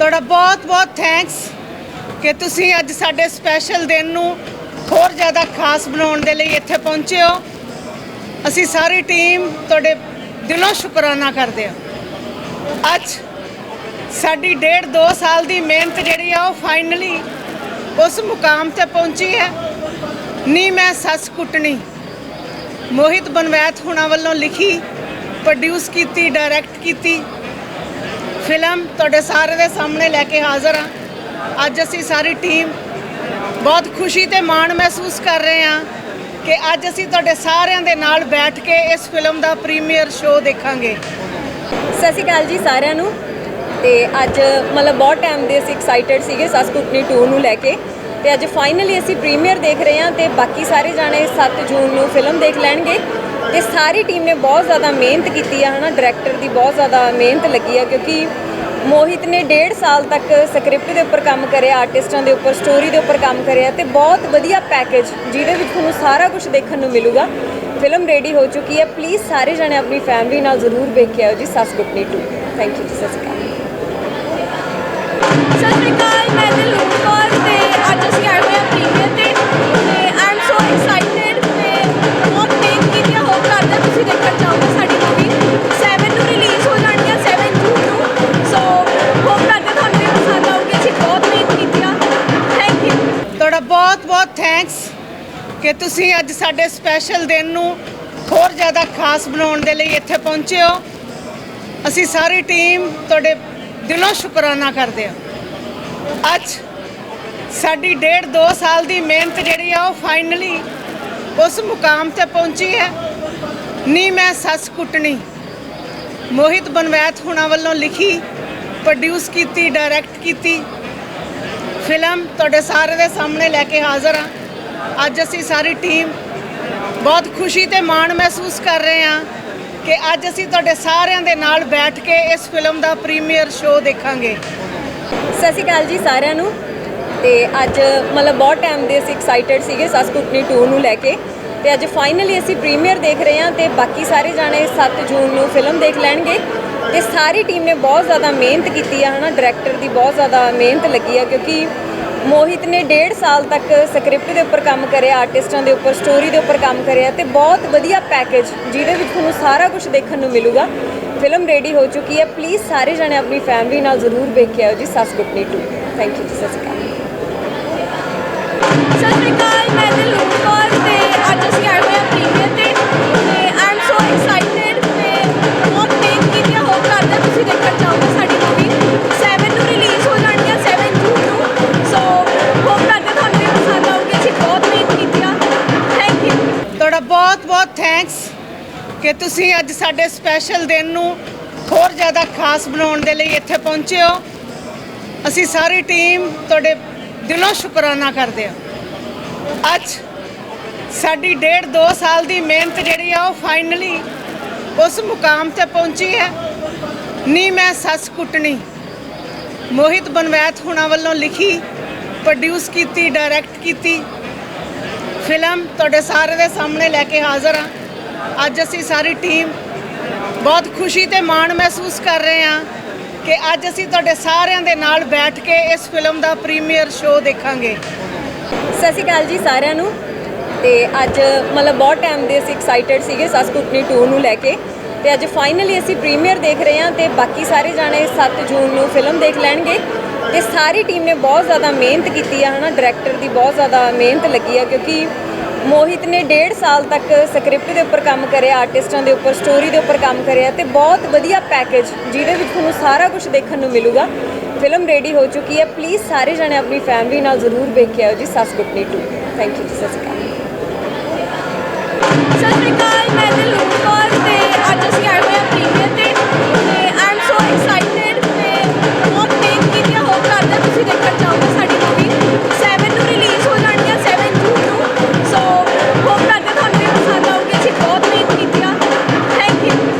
ਤੁਹਾਡਾ ਬਹੁਤ ਬਹੁਤ ਥੈਂਕਸ ਕਿ ਤੁਸੀਂ ਅੱਜ ਸਾਡੇ ਸਪੈਸ਼ਲ ਦਿਨ ਨੂੰ ਹੋਰ ਜ਼ਿਆਦਾ ਖਾਸ ਬਣਾਉਣ ਦੇ ਲਈ ਇੱਥੇ ਪਹੁੰਚੇ ਹੋ। ਅਸੀਂ ਸਾਰੀ ਟੀਮ ਤੁਹਾਡੇ ਦਿਲੋਂ ਸ਼ੁਕਰਾਨਾ ਕਰਦੇ ਹਾਂ। ਅੱਜ ਸਾਡੀ ਡੇਢ ਦੋ ਸਾਲ ਦੀ ਮਿਹਨਤ ਜਿਹੜੀ ਆ ਉਹ ਫਾਈਨਲੀ ਉਸ ਮੁਕਾਮ ਤੇ ਪਹੁੰਚੀ ਹੈ। ਨੀ ਮੈਂ ਸੱਸ ਕੁੱਟਣੀ। ਮੋਹਿਤ ਬਨਵੈਤ ਹੁਣਾਂ ਵੱਲੋਂ ਲਿਖੀ ਪ੍ਰੋਡਿਊਸ ਕੀਤੀ ਡਾਇਰੈਕਟ ਕੀਤੀ। ਫਿਲਮ ਤੁਹਾਡੇ ਸਾਰੇ ਦੇ ਸਾਹਮਣੇ ਲੈ ਕੇ ਹਾਜ਼ਰ ਹਾਂ। ਅੱਜ ਅਸੀਂ ਸਾਰੀ ਟੀਮ ਬਹੁਤ ਖੁਸ਼ੀ ਤੇ ਮਾਣ ਮਹਿਸੂਸ ਕਰ ਰਹੇ ਹਾਂ ਕਿ ਅੱਜ ਅਸੀਂ ਤੁਹਾਡੇ ਸਾਰਿਆਂ ਦੇ ਨਾਲ ਬੈਠ ਕੇ ਇਸ ਫਿਲਮ ਦਾ ਪ੍ਰੀਮੀਅਰ ਸ਼ੋਅ ਦੇਖਾਂਗੇ। ਸਤਿ ਸ਼੍ਰੀ ਅਕਾਲ ਜੀ ਸਾਰਿਆਂ ਨੂੰ। ਤੇ ਅੱਜ ਮਤਲਬ ਬਹੁਤ ਟਾਈਮ ਦੇ ਅਸੀਂ ਐਕਸਾਈਟਡ ਸੀਗੇ ਸੱਸ ਕੁੱਟਣੀ 2 ਨੂੰ ਲੈ ਕੇ। ਤੇ ਅੱਜ ਫਾਈਨਲੀ ਅਸੀਂ ਪ੍ਰੀਮੀਅਰ ਦੇਖ ਰਹੇ ਹਾਂ ਤੇ ਬਾਕੀ ਸਾਰੇ ਜਾਣੇ 7 ਜੂਨ ਨੂੰ ਫਿਲਮ ਦੇਖ ਲੈਣਗੇ। ਤੇ ਸਾਰੀ ਟੀਮ ਨੇ ਬਹੁਤ ਜ਼ਿਆਦਾ ਮਿਹਨਤ ਕੀਤੀ ਆ, ਹਨਾ? ਡਾਇਰੈਕਟਰ ਦੀ ਬਹੁਤ ਜ਼ਿਆਦਾ ਮਿਹਨਤ ਲੱਗੀ ਆ, ਕਿਉਂਕਿ ਮੋਹਿਤ ਨੇ ਡੇਢ ਸਾਲ ਤੱਕ ਸਕ੍ਰਿਪਟ ਦੇ ਉੱਪਰ ਕੰਮ ਕਰਿਆ ਆਰਟਿਸਟਾਂ ਦੇ ਉੱਪਰ ਸਟੋਰੀ ਦੇ ਉੱਪਰ ਕੰਮ ਕਰਿਆ ਤੇ ਬਹੁਤ ਵਧੀਆ ਪੈਕੇਜ ਜਿਹਦੇ ਵਿੱਚ ਤੁਹਾਨੂੰ ਸਾਰਾ ਕੁਝ ਦੇਖਣ ਨੂੰ ਮਿਲੂਗਾ। ਫਿਲਮ ਰੈਡੀ ਹੋ ਚੁੱਕੀ ਹੈ ਪਲੀਜ਼ ਸਾਰੇ ਜਣੇ ਆਪਣੀ ਫੈਮਿਲੀ ਨਾਲ ਜ਼ਰੂਰ ਵੇਖ ਕੇ ਜੀ ਸੱਸ ਗੁੱਟਨੀ 2 ਥੈਂਕ ਯੂ ਜੀ, ਸਤਿ ਕਿ ਤੁਸੀਂ ਅੱਜ ਸਾਡੇ ਸਪੈਸ਼ਲ ਦਿਨ ਨੂੰ ਹੋਰ ਜ਼ਿਆਦਾ ਖਾਸ ਬਣਾਉਣ ਦੇ ਲਈ ਇੱਥੇ ਪਹੁੰਚੇ ਹੋ। ਅਸੀਂ ਸਾਰੀ ਟੀਮ ਤੁਹਾਡੇ ਦਿਲੋਂ ਸ਼ੁਕਰਾਨਾ ਕਰਦੇ ਹਾਂ। ਅੱਜ ਸਾਡੀ ਡੇਢ ਦੋ ਸਾਲ ਦੀ ਮਿਹਨਤ ਜਿਹੜੀ ਆ, ਉਹ ਫਾਈਨਲੀ ਉਸ ਮੁਕਾਮ ਤੇ ਪਹੁੰਚੀ ਹੈ। ਨੀ ਮੈਂ ਸੱਸ ਕੁੱਟਣੀ। ਮੋਹਿਤ ਬਨਵੈਤ ਹੁਣਾਂ ਵੱਲੋਂ ਲਿਖੀ ਪ੍ਰੋਡਿਊਸ ਕੀਤੀ ਡਾਇਰੈਕਟ ਕੀਤੀ। ਫਿਲਮ ਤੁਹਾਡੇ ਸਾਰੇ ਦੇ ਸਾਹਮਣੇ ਲੈ ਕੇ ਹਾਜ਼ਰ ਹਾਂ। ਅੱਜ ਅਸੀਂ ਸਾਰੀ ਟੀਮ ਬਹੁਤ ਖੁਸ਼ੀ ਤੇ ਮਾਣ ਮਹਿਸੂਸ ਕਰ ਰਹੇ ਹਾਂ ਕਿ ਅੱਜ ਅਸੀਂ ਤੁਹਾਡੇ ਸਾਰਿਆਂ ਦੇ ਨਾਲ ਬੈਠ ਕੇ ਇਸ ਫਿਲਮ ਦਾ ਪ੍ਰੀਮੀਅਰ ਸ਼ੋਅ ਦੇਖਾਂਗੇ। ਸਤਿ ਸ਼੍ਰੀ ਅਕਾਲ ਜੀ ਸਾਰਿਆਂ ਨੂੰ। ਤੇ ਅੱਜ ਮਤਲਬ ਬਹੁਤ ਟਾਈਮ ਦੇ ਅਸੀਂ ਐਕਸਾਈਟਡ ਸੀਗੇ ਸੱਸ ਕੁੱਟਣੀ 2 ਨੂੰ ਲੈ ਕੇ। ਤੇ ਅੱਜ ਫਾਈਨਲੀ ਅਸੀਂ ਪ੍ਰੀਮੀਅਰ ਦੇਖ ਰਹੇ ਹਾਂ ਤੇ ਬਾਕੀ ਸਾਰੇ ਜਾਣੇ 7 ਜੂਨ ਨੂੰ ਫਿਲਮ ਦੇਖ ਲੈਣਗੇ। ਤੇ ਸਾਰੀ ਟੀਮ ਨੇ ਬਹੁਤ ਜ਼ਿਆਦਾ ਮਿਹਨਤ ਕੀਤੀ ਆ, ਹਨਾ? ਡਾਇਰੈਕਟਰ ਦੀ ਬਹੁਤ ਜ਼ਿਆਦਾ ਮਿਹਨਤ ਲੱਗੀ ਆ ਕਿਉਂਕਿ ਮੋਹਿਤ ਨੇ ਡੇਢ ਸਾਲ ਤੱਕ ਸਕ੍ਰਿਪਟ ਦੇ ਉੱਪਰ ਕੰਮ ਕਰਿਆ, ਆਰਟਿਸਟਾਂ ਦੇ ਉੱਪਰ, ਸਟੋਰੀ ਦੇ ਉੱਪਰ ਕੰਮ ਕਰਿਆ ਤੇ ਬਹੁਤ ਵਧੀਆ ਪੈਕੇਜ ਜਿਹਦੇ ਵਿੱਚ ਤੁਹਾਨੂੰ ਸਾਰਾ ਕੁਝ ਦੇਖਣ ਨੂੰ ਮਿਲੂਗਾ। ਫਿਲਮ ਰੈਡੀ ਹੋ ਚੁੱਕੀ ਹੈ ਪਲੀਜ਼ ਸਾਰੇ ਜਣੇ ਆਪਣੀ ਫੈਮਿਲੀ ਨਾਲ ਜ਼ਰੂਰ ਵੇਖ ਜੀ, ਸੱਸ ਗੁੱਟਨੀ 2 ਥੈਂਕ ਯੂ ਜੀ, ਸਤਿ ਸ਼੍ਰੀ ਅਕਾਲ। ਕਿ ਤੁਸੀਂ ਅੱਜ ਸਾਡੇ ਸਪੈਸ਼ਲ ਦਿਨ ਨੂੰ ਹੋਰ ਜ਼ਿਆਦਾ ਖਾਸ ਬਣਾਉਣ ਦੇ ਲਈ ਇੱਥੇ ਪਹੁੰਚੇ ਹੋ। ਅਸੀਂ ਸਾਰੀ ਟੀਮ ਤੁਹਾਡੇ ਦਿਲੋਂ ਸ਼ੁਕਰਾਨਾ ਕਰਦੇ ਹਾਂ। ਅੱਜ ਸਾਡੀ ਡੇਢ ਦੋ ਸਾਲ ਦੀ ਮਿਹਨਤ ਜਿਹੜੀ ਆ, ਉਹ ਫਾਈਨਲੀ ਉਸ ਮੁਕਾਮ ਤੇ ਪਹੁੰਚੀ ਹੈ। ਨੀ ਮੈਂ ਸੱਸ ਕੁੱਟਣੀ। ਮੋਹਿਤ ਬਨਵੈਤ ਹੁਣਾਂ ਵੱਲੋਂ ਲਿਖੀ ਪ੍ਰੋਡਿਊਸ ਕੀਤੀ ਡਾਇਰੈਕਟ ਕੀਤੀ। ਫਿਲਮ ਤੁਹਾਡੇ ਸਾਰੇ ਦੇ ਸਾਹਮਣੇ ਲੈ ਕੇ ਹਾਜ਼ਰ ਹਾਂ। ਅੱਜ ਅਸੀਂ ਸਾਰੀ ਟੀਮ ਬਹੁਤ ਖੁਸ਼ੀ ਤੇ ਮਾਣ ਮਹਿਸੂਸ ਕਰ ਰਹੇ ਹਾਂ ਕਿ ਅੱਜ ਅਸੀਂ ਤੁਹਾਡੇ ਸਾਰਿਆਂ ਦੇ ਨਾਲ ਬੈਠ ਕੇ ਇਸ ਫਿਲਮ ਦਾ ਪ੍ਰੀਮੀਅਰ ਸ਼ੋਅ ਦੇਖਾਂਗੇ। ਸਤਿ ਸ਼੍ਰੀ ਅਕਾਲ ਜੀ ਸਾਰਿਆਂ ਨੂੰ। ਤੇ ਅੱਜ ਮਤਲਬ ਬਹੁਤ ਟਾਈਮ ਦੇ ਅਸੀਂ ਐਕਸਾਈਟਡ ਸੀਗੇ ਸੱਸ ਕੁੱਟਣੀ 2 ਨੂੰ ਲੈ ਕੇ। ਤੇ ਅੱਜ ਫਾਈਨਲੀ ਅਸੀਂ ਪ੍ਰੀਮੀਅਰ ਦੇਖ ਰਹੇ ਹਾਂ ਤੇ ਬਾਕੀ ਸਾਰੇ ਜਾਣੇ 7 ਜੂਨ ਨੂੰ ਫਿਲਮ ਦੇਖ ਲੈਣਗੇ। ਤੇ ਸਾਰੀ ਟੀਮ ਨੇ ਬਹੁਤ ਜ਼ਿਆਦਾ ਮਿਹਨਤ ਕੀਤੀ ਆ, ਹਨਾ? ਡਾਇਰੈਕਟਰ ਦੀ ਬਹੁਤ ਜ਼ਿਆਦਾ ਮਿਹਨਤ ਲੱਗੀ ਆ ਕਿਉਂਕਿ ਮੋਹਿਤ ਨੇ ਡੇਢ ਸਾਲ ਤੱਕ ਸਕ੍ਰਿਪਟ ਦੇ ਉੱਪਰ ਕੰਮ ਕਰਿਆ, ਆਰਟਿਸਟਾਂ ਦੇ ਉੱਪਰ, ਸਟੋਰੀ ਦੇ ਉੱਪਰ ਕੰਮ ਕਰਿਆ ਤੇ ਬਹੁਤ ਵਧੀਆ ਪੈਕੇਜ ਜਿਹਦੇ ਵਿੱਚ ਤੁਹਾਨੂੰ ਸਾਰਾ ਕੁਝ ਦੇਖਣ ਨੂੰ ਮਿਲੂਗਾ। ਫਿਲਮ ਰੈਡੀ ਹੋ ਚੁੱਕੀ ਹੈ ਪਲੀਜ਼ ਸਾਰੇ ਜਣੇ ਆਪਣੀ ਫੈਮਿਲੀ ਨਾਲ ਜ਼ਰੂਰ ਵੇਖਿਆ ਕੇ ਜੀ, ਸੱਸ ਗੁੱਟਨੀ 2 ਥੈਂਕ ਯੂ ਜੀ, ਸਤਿ